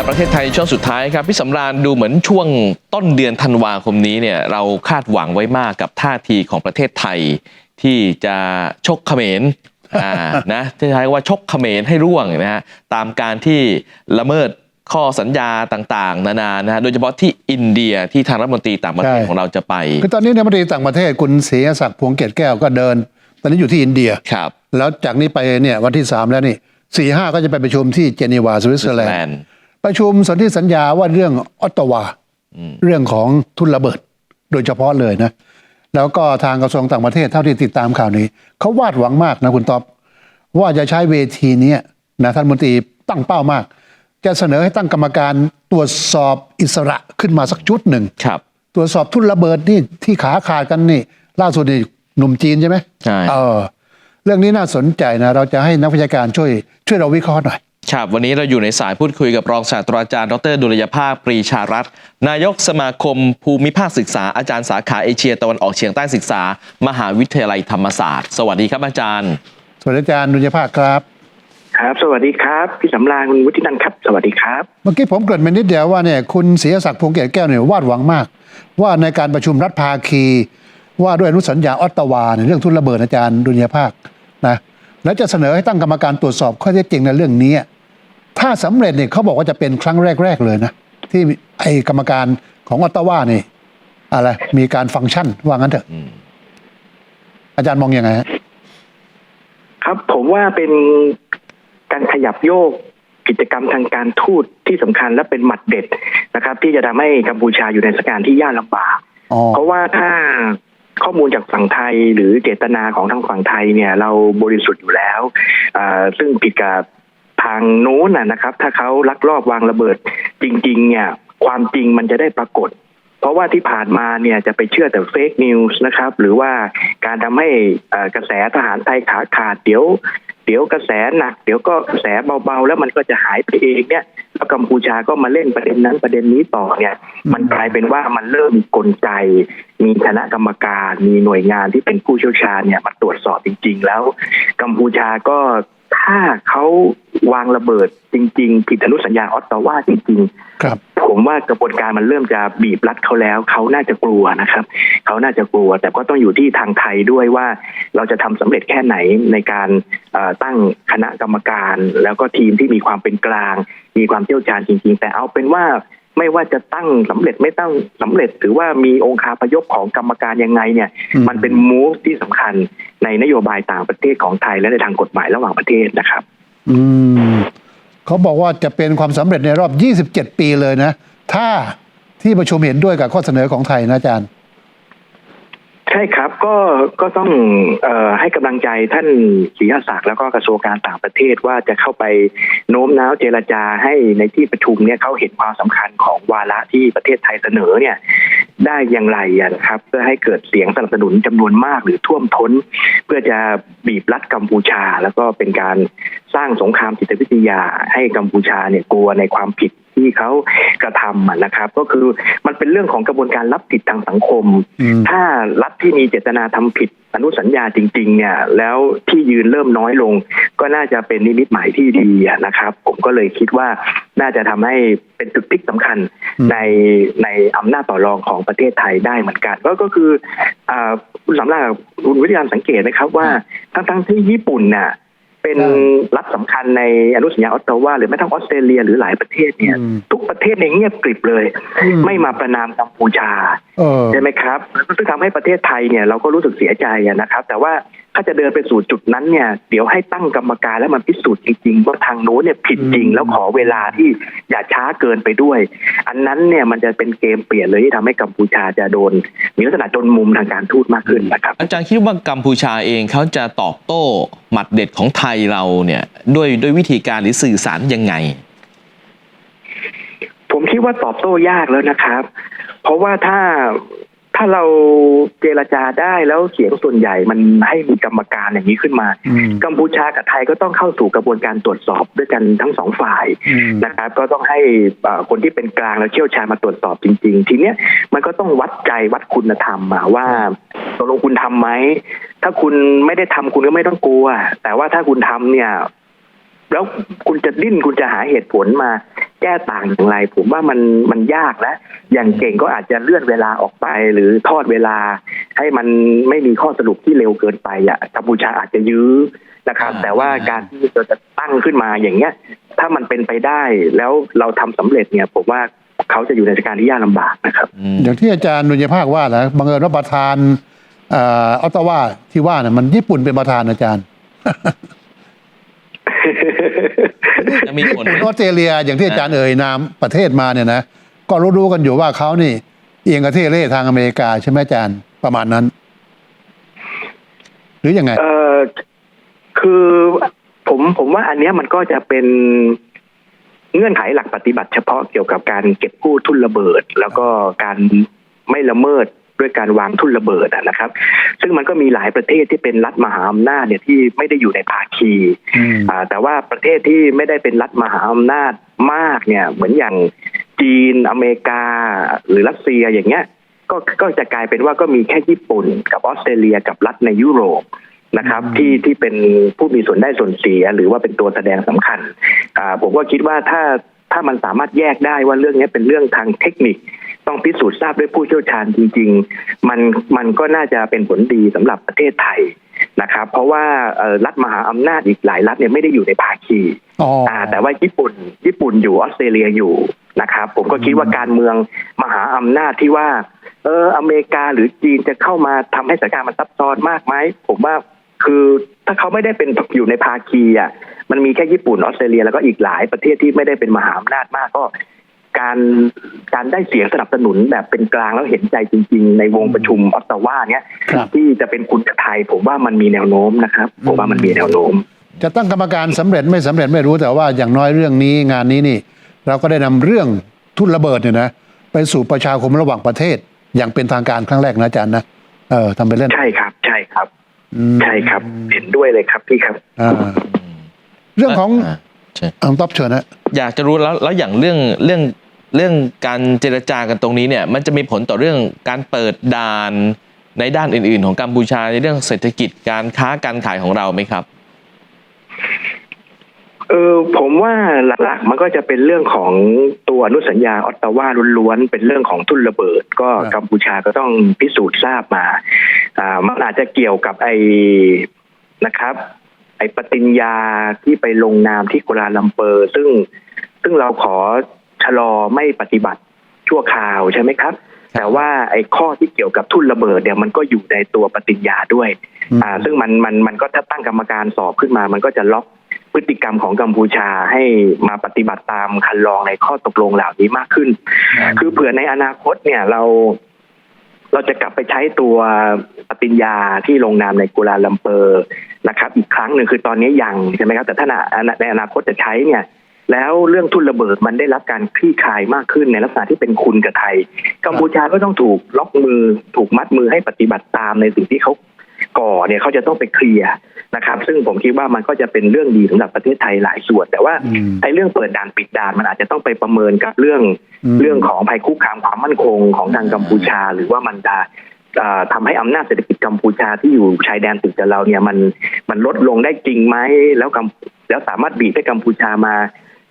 การประเทศไทยช่วงสุดท้ายครับพี่สำราญดูเหมือนช่วงต้นเดือนธันวาคมนี้เนี่ยเราคาดหวังไว้มากกับท่าทีของประเทศไทย ที่จะชกเขมรอ่านะที่ใช้ว่าชกเขมรให้ร่วงนะฮะตามการที่ละเมิดข้อสัญญาต่างๆ นานานะฮะโดยเฉพาะที่อินเดียที่ทางรัฐมนตรีต่างประเทศใช่ของเราจะไปคือตอนนี้ในมนตรีต่างประเทศคุณศรีศักดิ์พวงเกตแก้วก็เดิน ตอนนี้อยู่ที่อินเดียครับ แล้วจากนี้ไปเนี่ยวันที่ 3 แล้วนี่สี่ห้าก็จะไปประชุมที่เจนีวาสวิตเซอร์แลนแลด์นด์ ประชุมสนธิสัญญาว่าเรื่องออตตาวาเรื่องของทุนระเบิด โดยเฉพาะเลยนะ แล้วก็ทางกระทรวงต่างประเทศเท่าที่ติดตามข่าวนี้เขาวาดหวังมากนะคุณต๊อบว่าจะใช้เวทีเนี้ยนะท่านมนตรีตั้งเป้ามาก จะเสนอให้ตั้งกรรมการตรวจสอบอิสระขึ้นมาสักชุดหนึ่งครับตรวจสอบทุนระเบิดนี่ที่ขาขาดกันนี่ ล่าสุดนี่หนุ่มจีนใช่ไหมใช่เออ เรื่องนี้น่าสนใจนะ เราจะให้นักวิชาการช่วย ช่วยเราวิเคราะห์หน่อย ครับวันนี้เราอยู่ในสายพูดคุยกับรองศาสตราจารย์ ดรดุลยภาพปรีชารัตน์นายกสมาคมภูมิภาคศึกษาอาจารย์สาขาเอเชียตะวันออกเฉียงใต้ศึกษา มหาวิทยาลัยธรรมศาสตร์ สวัสดีครับอาจารย์ สวัสดีอาจารย์ดุลยภาคครับ ครับ สวัสดีครับ พี่สำราญคุณวุฒินันท์ครับ สวัสดีครับ เมื่อกี้ผมเกริดมานิดเดียวว่าเนี่ยคุณศรีศักดิ์พงษ์เกตแก้วเนี่ยวาดหวังมาก ว่าในการประชุมรัฐภาคี ว่าด้วยอนุสัญญาออตตาวาเนี่ยเรื่องทุนระเบิดอาจารย์ดุลยภาคนะแล้วจะเสนอให้ตั้งกรรมการตรวจสอบข้อเท็จจริงในเรื่องนี้ ถ้าสำเร็จเนี่ยเขาบอกว่าจะเป็นครั้งแรก ๆ เลยนะ ที่ไอ้กรรมการของออตตาวานี่อะไรมีการฟังก์ชันว่างั้นเถอะอืมอาจารย์มองยังไงฮะครับผมว่าเป็นการขยับโยกกิจกรรมทางการทูตที่สำคัญและเป็นหมัดเด็ดนะครับ ที่จะทำให้กัมพูชาอยู่ในสถานการณ์ที่ยากลำบากอ๋อเพราะว่าถ้าข้อมูลจากฝั่งไทยหรือเจตนาของทางฝั่งไทยเนี่ย เราบริสุทธิ์อยู่แล้วอ่าซึ่งผิดกับ ทางโน้นนะครับ ถ้าเขาลักลอบวางระเบิด จริง ๆ เนี่ย ความจริงมันจะได้ปรากฏ เพราะว่าที่ผ่านมาเนี่ยจะไปเชื่อแต่เฟกนิวส์นะครับ หรือว่าการทำให้กระแสทหารไทยขาขาดเดี๋ยวเดี๋ยวกระแสหนัก เดี๋ยวก็กระแสเบาๆ แล้วมันก็จะหายไปเองเนี่ยแล้วกัมพูชาก็มาเล่นประเด็นนั้นประเด็นนี้ต่อเนี่ย มันกลายเป็นว่ามันเริ่มมีกลไก มีคณะกรรมการ มีหน่วยงานที่เป็นผู้เชี่ยวชาญเนี่ยมาตรวจสอบจริง ๆ แล้ว กัมพูชาก็ ถ้าเขาวางระเบิดจริง ๆ ผิดอนุสัญญาออตตาวาจริง ๆ ครับ ผมว่ากระบวนการมันเริ่มจะบีบรัดเขาแล้ว เขาน่าจะกลัวนะครับ เขาน่าจะกลัว แต่ก็ต้องอยู่ที่ทางไทยด้วยว่า เราจะทำสำเร็จแค่ไหนในการเอ่อตั้งคณะกรรมการ แล้วก็ทีมที่มีความเป็นกลาง มีความเชี่ยวชาญจริง ๆ แต่เอาเป็นว่า ไม่ว่าจะตั้งสำเร็จไม่ตั้งสำเร็จหรือว่ามีองค์คาพยพของกรรมการยังไงเนี่ยอืมมันเป็นมูฟที่สำคัญในนโยบายต่างประเทศของไทยและในทางกฎหมายระหว่างประเทศนะครับ อืมเขาบอกว่าจะเป็นความสำเร็จในรอบ 27 ปีเลยนะ ถ้าที่ประชุมเห็นด้วยกับข้อเสนอของไทยนะอาจารย์ ใช่ครับก็ก็ต้องออให้กำลังใจท่านศรีหศักดิ์แล้วก็กระทรวงการต่างประเทศว่าจะเข้าไปโน้มน้าวเจรจาให้ในที่ประชุมเนี่ยเขาเห็นความสำคัญของวาระที่ประเทศไทยเสนอเนี่ยได้อย่างไรนะครับ เพื่อให้เกิดเสียงสนับสนุนจำนวนมากหรือท่วมท้น เพื่อจะบีบรัดกัมพูชา แล้วก็เป็นการสร้างสงครามจิตวิทยาให้กัมพูชาเนี่ยกลัวในความผิด ที่เขากระทำอะนะครับ ก็คือมันเป็นเรื่องของกระบวนการรับผิดทางสังคมอืมถ้ารัฐที่มีเจตนาทำผิดอนุสัญญาจริงๆเนี่ยแล้วที่ยืนเริ่มน้อยลง ก็น่าจะเป็นนิมิตหมายที่ดีอะนะครับ ผมก็เลยคิดว่าน่าจะทำให้เป็นจุดพลิกสำคัญอืมในในอำนาจต่อรองของประเทศไทยได้เหมือนกัน ก็ก็คืออ่าคุณสำหรับคุณวิทยามสังเกตนะครับว่าทั้งทั้งๆที่ญี่ปุ่นน่ะ เป็นใช่รัฐสำคัญในอนุสัญญาออตตาวาหรือแม้ทั้งออสเตรเลียหรือหลายประเทศเนี่ยอืมทุกประเทศเนี่ยเงียบกริบเลยอืมไม่มาประนามกัมพูชาเออใช่ไหมครับแล้วก็ทำให้ประเทศไทยเนี่ยเราก็รู้สึกเสียใจอะนะครับ แต่ว่าถ้าจะเดินไปสู่จุดนั้นเนี่ย เดี๋ยวให้ตั้งกรรมการแล้วมันพิสูจน์จริงๆว่าทางโน้นเนี่ยผิดจริงอืมแล้วขอเวลาที่อย่าช้าเกินไปด้วย อันนั้นเนี่ยมันจะเป็นเกมเปลี่ยนเลยที่ทำให้กัมพูชาจะโดน มีลักษณะจนมุมทางการทูตมากขึ้นนะครับ อาจารย์คิดว่ากัมพูชาเองเขาจะตอบโต้หมัดเด็ดของไทยเราเนี่ยด้วยด้วยวิธีการหรือสื่อสารยังไง ผมคิดว่าตอบโต้ยากแล้วนะครับ เพราะว่าถ้า ถ้าเราเจรจาได้แล้วเสียงส่วนใหญ่มันให้มีกรรมการอย่างนี้ขึ้นมาอืมกัมพูชากับไทยก็ต้องเข้าสู่กระบวนการตรวจสอบด้วยกันทั้งสองฝ่ายอืมนะครับ ก็ต้องให้เอ่อคนที่เป็นกลางและเชี่ยวชาญมาตรวจสอบจริง ๆ ทีเนี้ยมันก็ต้องวัดใจวัดคุณธรรมอะว่าตกลงคุณทำไหมถ้าคุณไม่ได้ทำคุณก็ไม่ต้องกลัว แต่ว่าถ้าคุณทำเนี่ยแล้วคุณจะดิ้นคุณจะหาเหตุผลมา แก้ต่างอย่างไร ผมว่ามันมันยากนะอย่างเก่งก็อาจจะเลื่อนเวลาออกไป หรือทอดเวลา ให้มันไม่มีข้อสรุปที่เร็วเกินไปอะกัมพูชาอาจจะยื้อนะครับอ่าแต่ว่าการที่เราจะตั้งขึ้นมาอย่างเงี้ย ถ้ามันเป็นไปได้แล้วเราทำสำเร็จเนี่ย ผมว่าเขาจะอยู่ในสถานการณ์ที่ยากลำบากนะครับอืมอย่างที่อาจารย์ดุลยภาคว่าแหละบังเอิญว่าประธานเออออตตาวาที่ว่าเนี่ยมันญี่ปุ่นเป็นประธานอาจารย์ จะมีผลไหมออสเตรเลียอย่างที่อาจารย์เอ่ยนามประเทศมาเนี่ยนะก็รู้ๆกันอยู่ว่าเขานี่ เอียงกระเทเล่ทางอเมริกาใช่ไหมอาจารย์ประมาณนั้น หรือยังไง เออคือผมผมว่าอันเนี้ยมันก็จะเป็นเงื่อนไขหลักปฏิบัติเฉพาะเกี่ยวกับการเก็บกู้ทุนระเบิด แล้วก็การไม่ละเมิด ด้วยการวางทุนระเบิดอะนะครับ ซึ่งมันก็มีหลายประเทศที่เป็นรัฐมหาอำนาจเนี่ยที่ไม่ได้อยู่ในภาคีอืมอ่าแต่ว่าประเทศที่ไม่ได้เป็นรัฐมหาอำนาจมากเนี่ย เหมือนอย่างจีนอเมริกา หรือรัสเซียอย่างเงี้ยก็ก็จะกลายเป็นว่าก็มีแค่ญี่ปุ่น กับออสเตรเลียกับรัฐในยุโรปนะครับอืมที่ที่เป็นผู้มีส่วนได้ส่วนเสีย หรือว่าเป็นตัวแสดงสำคัญอ่าผมก็คิดว่าถ้าถ้ามันสามารถแยกได้ว่าเรื่องนี้เป็นเรื่องทางเทคนิค ต้องพิสูจน์ทราบด้วยผู้เชี่ยวชาญจริง ๆ มันมันก็น่าจะเป็นผลดีสำหรับประเทศไทยนะครับ เพราะว่าเอ่อรัฐมหาอำนาจอีกหลายรัฐเนี่ยไม่ได้อยู่ในภาคีอ๋ออ่าแต่ว่าญี่ปุ่น ญี่ปุ่นอยู่ออสเตรเลียอยู่นะครับ ผมก็คิดว่าการเมืองมหาอำนาจที่ว่า เอออเมริกาหรือจีนจะเข้ามาทำให้สถานการณ์มันซับซ้อนมากไหมผมว่าคือถ้าเขาไม่ได้เป็นอยู่ในภาคีอะมันมีแค่ญี่ปุ่นออสเตรเลียแล้วก็อีกหลายประเทศที่ไม่ได้เป็นมหาอำนาจมากก็ การการได้เสียงสนับสนุนแบบเป็นกลางแล้วเห็นใจจริง ๆ ในวงประชุมออตตาวาเนี้ยครับ ที่จะเป็นคุณกับไทย ผมว่ามันมีแนวโน้มนะครับ ผมว่ามันมีแนวโน้ม จะตั้งกรรมการสำเร็จไม่สำเร็จไม่รู้แต่ว่าอย่างน้อยเรื่องนี้งานนี้นี่ เราก็ได้นำเรื่องทุนระเบิดเนี่ยนะไปสู่ประชาคมระหว่างประเทศ อย่างเป็นทางการครั้งแรกนะอาจารย์นะเออทำไปเล่น ใช่ครับ ใช่ครับ อืม ใช่ครับ เห็นด้วยเลยครับพี่ครับ อ่าเรื่องของา ใช่อังต๊อบเชิญนะอยากจะรู้แล้วแล้วอย่างเรื่องเรื่องเรื่องการเจรจากันตรงนี้เนี่ย มันจะมีผลต่อเรื่องการเปิดด่านในด้านอื่น ๆ ของกัมพูชาในเรื่องเศรษฐกิจการค้าการขายของเราไหมครับเออผมว่าหลักๆมันก็จะเป็นเรื่องของตัวอนุสัญญาออตตาวาล้วนๆเป็นเรื่องของทุนระเบิด ก็ครับกัมพูชาก็ต้องพิสูจน์ทราบมา อ่ามันอาจจะเกี่ยวกับไอ้นะครับ ไอ้ปฏิญญาที่ไปลงนามที่กัวลาลัมเปอร์ ซึ่งซึ่งเราขอชะลอไม่ปฏิบัติชั่วคราวใช่ไหมครับ แต่ว่าไอ้ข้อที่เกี่ยวกับทุนระเบิดเนี่ยมันก็อยู่ในตัวปฏิญญาด้วยอืมอ่า ซึ่งมันมันมันก็ถ้าตั้งกรรมการสอบขึ้นมา มันก็จะล็อกพฤติกรรมของกัมพูชาให้มาปฏิบัติตามคันลองในข้อตกลงเหล่านี้มากขึ้น คือเผื่อในอนาคตเนี่ยเรา เราจะกลับไปใช้ตัวปฏิญญาที่ลงนามในกุลาลัมเปอร์นะครับ อีกครั้งหนึ่งคือตอนนี้ยังใช่ไหมครับ แต่ถ้าในอนาคตจะใช้เนี่ย แล้วเรื่องทุนระเบิดมันได้รับการคลี่คลายมากขึ้นในลักษณะที่เป็นคุณกับไทย กัมพูชาก็ต้องถูกล็อกมือ ถูกมัดมือให้ปฏิบัติตามในสิ่งที่เขาก่อเนี่ยเขาจะต้องไปเคลียร์ นะครับ ซึ่งผมคิดว่ามันก็จะเป็นเรื่องดีสำหรับประเทศไทยหลายส่วน แต่ว่าอืมไอ้เรื่องเปิดด่านปิดด่านมันอาจจะต้องไปประเมินกับเรื่องอืมเรื่องของภัยคุกคามความมั่นคงของทางกัมพูชา หรือว่ามันจะเอ่อทำให้อำนาจเศรษฐกิจกัมพูชาที่อยู่ชายแดนติดกับเราเนี่ยมันมันลดลงได้จริงไหมแล้วกัมแล้วสามารถบีบให้กัมพูชามา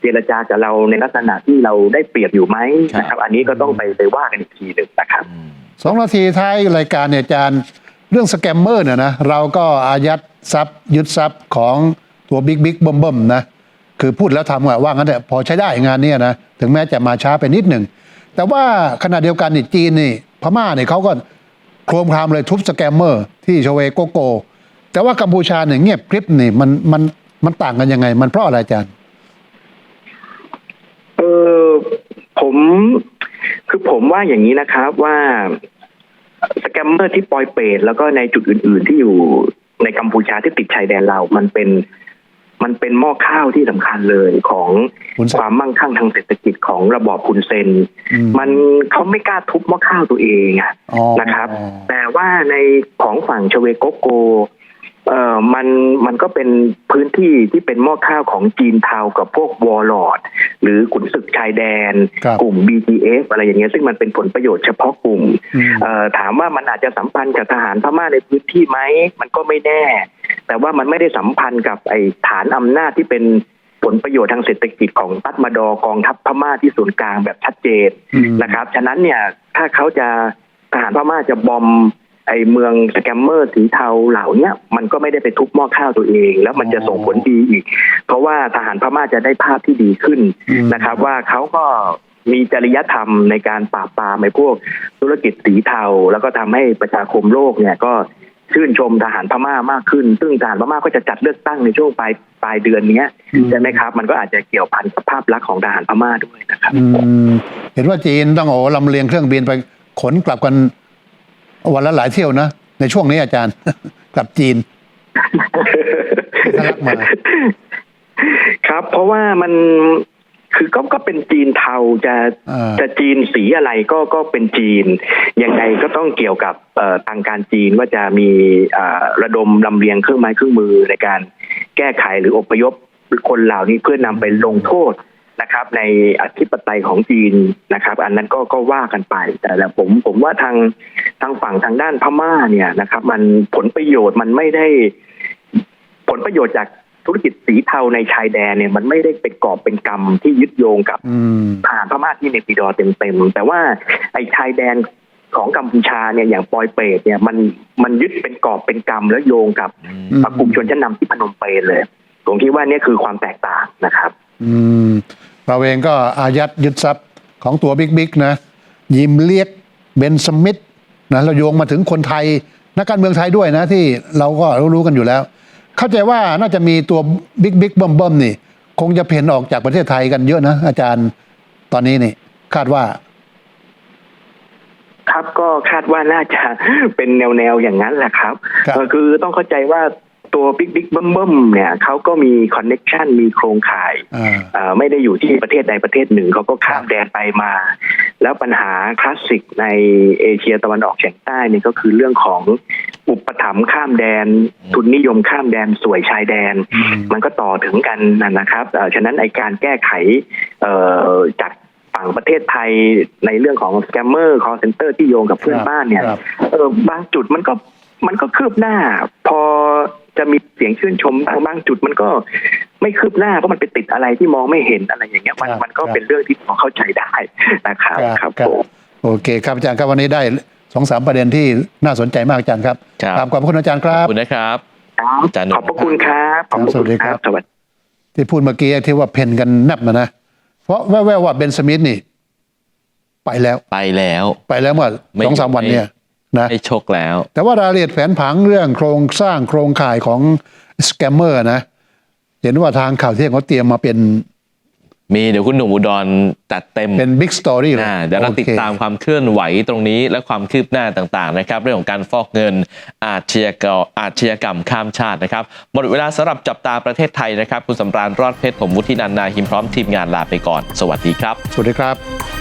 เจรจากับเราในลักษณะที่เราได้เปรียบอยู่ไหมครับนะครับ อันนี้ก็ต้องไปไปว่ากันอีกทีหนึ่งนะครับอืมสองนาทีท้ายรายการเนี่ยอาจารย์เรื่องสแกมเมอร์เนี่ยนะเราก็อายัด ทรัพย์ยึดทรัพย์ของตัวบิ๊กบิ๊กเบิ่มเบิ่มๆนะคือพูดแล้วทำว่างั้นแหละพอใช้ได้งานเนี้นะถึงแม้จะมาช้าไปนิดหนึ่ง แต่ว่าขณะเดียวกันนี่จีนนี่พม่าเนี่ยเขาก็โครมครามเลยทุบสแกมเมอร์ที่ชเวโกโก แต่ว่ากัมพูชาเนี่ยเงียบกริบนี่มันมันมันต่างกันยังไง มันเพราะอะไรอาจารย์เออผมคือผมว่าอย่างนี้นะครับว่าสแกมเมอร์ที่ปลอยเปรตแล้วก็ในจุดอื่น ๆ ที่อยู่ ในกัมพูชาที่ติดชายแดนเรามันเป็นมันเป็นหม้อข้าวที่สำคัญเลยของคุณเซนความมั่งคั่งทางเศรษฐกิจของระบอบคุณเซนอืมมันเขาไม่กล้าทุบหม้อข้าวตัวเองอะอ๋อนะครับ แต่ว่าในของฝั่งชเวโกโก เอ่อมันมันก็เป็นพื้นที่ที่เป็นหม้อข้าวของจีนเทากับพวกวอลลอดหรือขุนศึกชายแดน ครับกลุ่ม BTS อะไรอย่างเงี้ยซึ่งมันเป็นผลประโยชน์เฉพาะกลุ่มอืม เอ่อถามว่ามันอาจจะสัมพันธ์กับทหารพม่าในพื้นที่ไหมมันก็ไม่แน่ แต่ว่ามันไม่ได้สัมพันธ์กับไอ้ฐานอำนาจที่เป็นผลประโยชน์ทางเศรษฐกิจของตัดมาดอกองทัพพม่าที่ศูนย์กลางแบบชัดเจน อืม นะครับ ฉะนั้นเนี่ย ถ้าเขาจะทหารพม่าจะบอม ไอเมืองสแกมเมอร์สีเทาเหล่าเนี้ยมันก็ไม่ได้ไปทุบหม้อข้าวตัวเอง แล้วมันจะส่งผลดีอีก เพราะว่าทหารพม่าจะได้ภาพที่ดีขึ้นอืมนะครับ ว่าเขาก็มีจริยธรรมในการปราบปรามไอ้พวกธุรกิจสีเทา แล้วก็ทำให้ประชาคมโลกเนี่ยก็ชื่นชมทหารพม่ามากขึ้น ซึ่งทหารพม่าก็จะจัดเลือกตั้งในช่วงปลายปลายเดือนเนี้ยอืมใช่ไหมครับ มันก็อาจจะเกี่ยวพันกับภาพลักษณ์ของทหารพม่าด้วยนะครับอืมเห็นว่าจีนต้องโอ้ลำเลียงเครื่องบินไปขนกลับกัน วันละหลายเที่ยวนะ ในช่วงนี้อาจารย์ กลับจีนทะลักมาครับ เพราะว่ามันคือก็ก็เป็นจีนเทาจะอ่าจะจีนสีอะไรก็ก็เป็นจีน ยังไงก็ต้องเกี่ยวกับเอ่อทางการจีนว่าจะมีเอ่อระดมลำเลียงเครื่องไม้เครื่องมือในการแก้ไขหรืออพยพคนเหล่านี้เพื่อนำไปลงโทษ นะครับ ในอธิปไตยของจีนนะครับ อันนั้นก็ก็ว่ากันไป แต่ละผมผมว่าทางทางฝั่งทางด้านพม่าเนี่ยนะครับ มันผลประโยชน์มันไม่ได้ ผลประโยชน์จากธุรกิจสีเทาในชายแดนเนี่ย มันไม่ได้เป็นกอบเป็นกรรมที่ยึดโยงกับอืมทหารพม่าที่ในปีดอเต็มๆแต่ว่าไอ้ชายแดนของกัมพูชาเนี่ยอย่างปอยเปรตเนี่ยมันมันยึดเป็นกอบเป็นกรรมแล้วโยงกับอืมกลุ่มชนชั้นนำที่พนมเปญเลย ผมคิดว่าเนี่ยคือความแตกต่างนะครับ อืม เราเองก็อายัดยึดทรัพย์ของตัวบิ๊กบิ๊กนะยิมเลียกเบนสมิธนะเราโยงมาถึงคนไทยนักการเมืองไทยด้วยนะที่เราก็รู้ๆกันอยู่แล้ว เข้าใจว่าน่าจะมีตัวบิ๊กบิ๊กเบิ่มเบิ่มๆนี่ คงจะเพ่นออกจากประเทศไทยกันเยอะนะ อาจารย์ตอนนี้นี่ คาดว่า ครับก็คาดว่าน่าจะเป็นแนวๆอย่างนั้นแหละครับครับเออคือต้องเข้าใจว่า ตัวบิ๊กบิ๊กเบิ้มเบิ้มเนี่ยเขาก็มีคอนเน็ชันมีโครงข่ายอ่าเอ่อไม่ได้อยู่ที่ประเทศใดประเทศหนึ่งเขาก็ข้ามแดนไปมา แล้วปัญหาคลาสสิกในเอเชียตะวันออกเฉียงใต้นี่ก็คือเรื่องของอุปถัมภ์ข้ามแดน ทุนนิยมข้ามแดนสวยชายแดนอืมมันก็ต่อถึงกันนะนะครับเอ่อฉะนั้นไอการแก้ไขเอ่อจากฝั่งประเทศไทยในเรื่องของสแกมเมอร์คอร์เซนเตอร์ที่โยงกับเพื่อนบ้านเนี่ยครับเออบางจุดมันก็มันก็คืบหน้าพอ จะมีเสียงชื่นชมบางบางจุดมันก็ไม่คืบหน้าเพราะมันไปติดอะไรที่มองไม่เห็นอะไรอย่างเงี้ยมันครับมันก็ครับเป็นเรื่องที่พอเข้าใจได้นะครับครับผมโอเคครับอาจารย์ครับวันนี้ได้สองสามประเด็นที่น่าสนใจมากอาจารย์ครับครับขอบคุณอาจารย์ครัขบอบคุณนะครับอาจารย์หนุ่มขอบพระคุณครับขอบพระสวัสดีครับสวัสดีที่พูดเมื่อกี้ที่ว่าเพนกันแนบมานะ เพราะแว่วๆว่าเบนสมิธนี่ ไปแล้วไปแล้ว ไปแล้วเมื่อไม่สองสามวันเนี่ย นะให้ชกแล้ว แต่ว่ารายละเอียดแผนผังเรื่องโครงสร้างโครงข่ายของสแกมเมอร์นะ เห็นว่าทางข่าวเที่ยงเขาเตรียมมาเป็น มีเดี๋ยวคุณหนุ่มอุดรจัดเต็มเป็นบิ๊กสตอรี่เลยอ่าเดี๋ยวเราติดโอคตามความเคลื่อนไหวตรงนี้และความคืบหน้าต่างๆนะครับ เรื่องของการฟอกเงินอาชญากรรมอาชญากรรมข้ามชาตินะครับ หมดเวลาสำหรับจับตาประเทศไทยนะครับ คุณสำราญรอดเพชรผมวุฒินันท์นาหิมพร้อมทีมงานลาไปก่อน สวัสดีครับ สวัสดีครับ